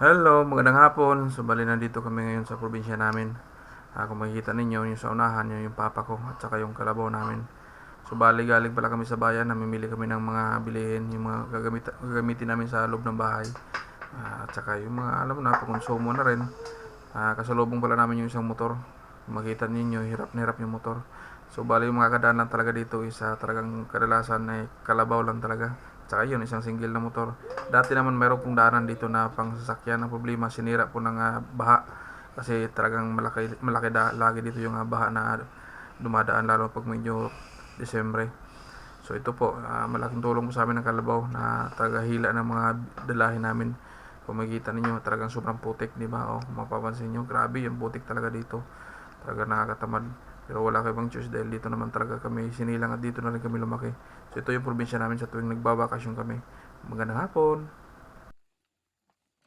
Hello, magandang hapon. So, bali nandito kami ngayon sa probinsya namin. Ah, kung makikita ninyo, yung sa unahan, yun yung papa ko at saka yung kalabaw namin. So, bali galing pala kami sa bayan, namimili kami ng mga bilihin, yung mga gagamit, gagamitin namin sa loob ng bahay. Ah, at saka yung mga, alam mo na, konsumo na rin. Ah, kasalubong pala namin yung isang motor. Kung makita ninyo, hirap na hirap yung motor. So, bali yung mga kadaan lang talaga dito, isa talagang kadalasan ay kalabaw lang talaga. Tsaka yun, isang single na motor. Dati naman meron pong daanan dito na pang sasakyan. Ang problema, sinira po ng ah, baha. Kasi talagang malaki, malaki da, lagi dito yung ah, baha na dumadaan lalo pag medyo Desembre. So ito po, ah, malaking tulong po sa amin ng kalabaw na talaga hila ng mga dalahin namin. Kung makikita ninyo, talagang sobrang putik, di ba? O, kung mapapansin nyo, grabe yung putik talaga dito. Talaga nakakatamad. Pero wala bang choice dahil dito naman talaga kami sinilang at dito na rin kami lumaki. So ito yung probinsya namin sa tuwing nagbabakasyon kami. Magandang hapon.